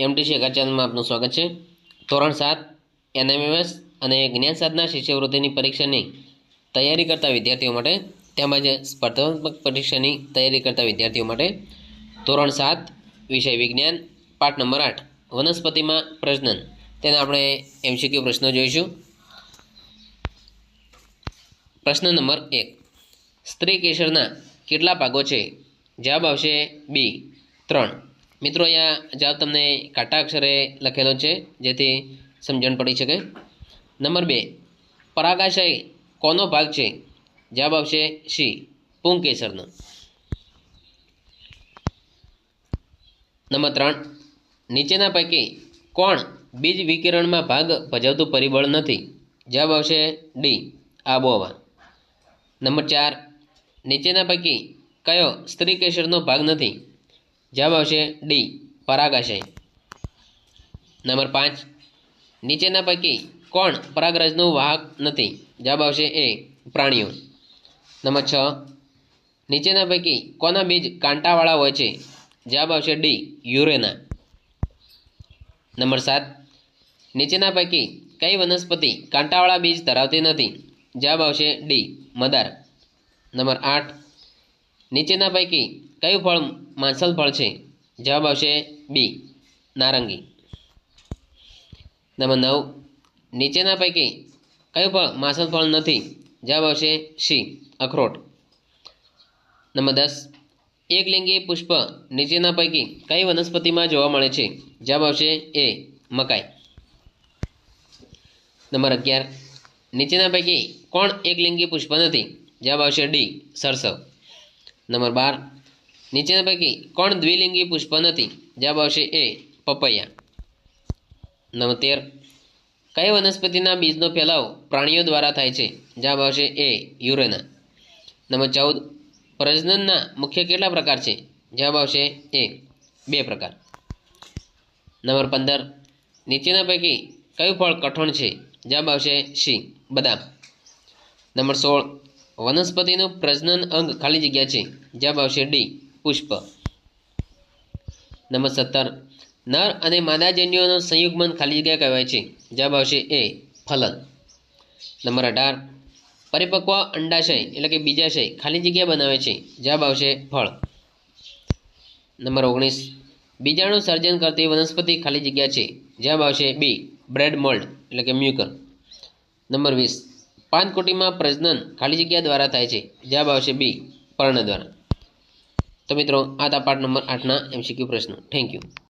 એમટીસી એકા ચેનલમાં આપનું સ્વાગત છે. ધોરણ સાત, એનએમએમએસ અને જ્ઞાન સાધના શિષ્યવૃત્તિની પરીક્ષાની તૈયારી કરતા વિદ્યાર્થીઓ માટે, તેમજ સ્પર્ધાત્મક પરીક્ષાની તૈયારી કરતા વિદ્યાર્થીઓ માટે, ધોરણ સાત, વિષય વિજ્ઞાન, પાઠ નંબર આઠ, વનસ્પતિમાં પ્રજનન. તેના આપણે એમસીક્યુ પ્રશ્નો જોઈશું. પ્રશ્ન નંબર એક. સ્ત્રી કેસરના કેટલા ભાગો છે? જવાબ આવશે બી, ત્રણ. મિત્રો, અહીંયા જવાબ તમને કાટા અક્ષરે લખેલો છે, જેથી સમજણ પડી શકે. નંબર બે, પરાગાશય કોનો ભાગ છે? જવાબ આવશે સી, પુંકેસરનો. નંબર ત્રણ, નીચેના પૈકી કોણ બીજ વિકિરણમાં ભાગ ભજવતું પરિબળ નથી? જવાબ આવશે ડી, આબોહવા. નંબર ચાર, નીચેના પૈકી કયો સ્ત્રી કેસરનો ભાગ નથી? જવાબ આવશે ડી, પરાગાશય. નંબર પાંચ, નીચેના પૈકી કોણ પરાગરજનું વાહક નથી? જવાબ આવશે એ, પ્રાણીઓ. નંબર છ, નીચેના પૈકી કોના બીજ કાંટાવાળા હોય છે? જવાબ આવશે ડી, યુરેના. નંબર સાત, નીચેના પૈકી કઈ વનસ્પતિ કાંટાવાળા બીજ ધરાવતી નથી? જવાબ આવશે ડી, મદાર. નંબર આઠ નીચેના પૈકી કયું ફળ માંસલ ફળ છે? જવાબ આવશે બી નારંગી. નંબર નવ, નીચેના પૈકી કયું ફળ માંસલ ફળ નથી? જવાબ આવશે સી અખરોટ. નંબર દસ, એકલિંગી પુષ્પ નીચેના પૈકી કઈ વનસ્પતિમાં જોવા મળે છે? જવાબ આવશે એ મકાઈ. નંબર અગિયાર, નીચેના પૈકી કોણ એકલિંગી પુષ્પ નથી? જવાબ આવશે ડી સરસવ. નંબર બાર. નીચેના પૈકી કોણ દ્વિલિંગી પુષ્પ નથી? જવાબ આવશે એ, પપૈયા. નંબર તેર. કઈ વનસ્પતિના બીજનો ફેલાવ પ્રાણીઓ દ્વારા થાય છે? જવાબ આવશે એ, યુરેના. નંબર ચૌદ. પ્રજનનના મુખ્ય કેટલા પ્રકાર છે? જવાબ આવશે એ, બે પ્રકાર. નંબર પંદર. નીચેના પૈકી કયું ફળ કઠોળ છે? જવાબ આવશે સી બદામ. નંબર સોળ. વનસ્પતિનું પ્રજનન અંગ ખાલી જગ્યા છે. જવાબ આવશે ડી, પુષ્પ. નંબર સત્તર. નર અને માદાજન્યોનું સંયુગ્મન ખાલી જગ્યા કહેવાય છે. જવાબ આવશે એ, ફલન. નંબર અઢાર. પરિપક્વ અંડાશય એટલે કે બીજાશય ખાલી જગ્યા બનાવે છે. જવાબ આવશે ફળ. નંબર ઓગણીસ. બીજાણુ સર્જન કરતી વનસ્પતિ ખાલી જગ્યા છે. જવાબ આવશે બી, બ્રેડ મોલ્ડ એટલે કે મ્યુકર. નંબર વીસ. પાનકોટીમાં પ્રજનન ખાલી જગ્યા દ્વારા થાય છે. જવાબ આવશે બી પર્ણ દ્વારા તો મિત્રો, આ હતા પાઠ નંબર આઠના એમસીક્યુ પ્રશ્નો. Thank you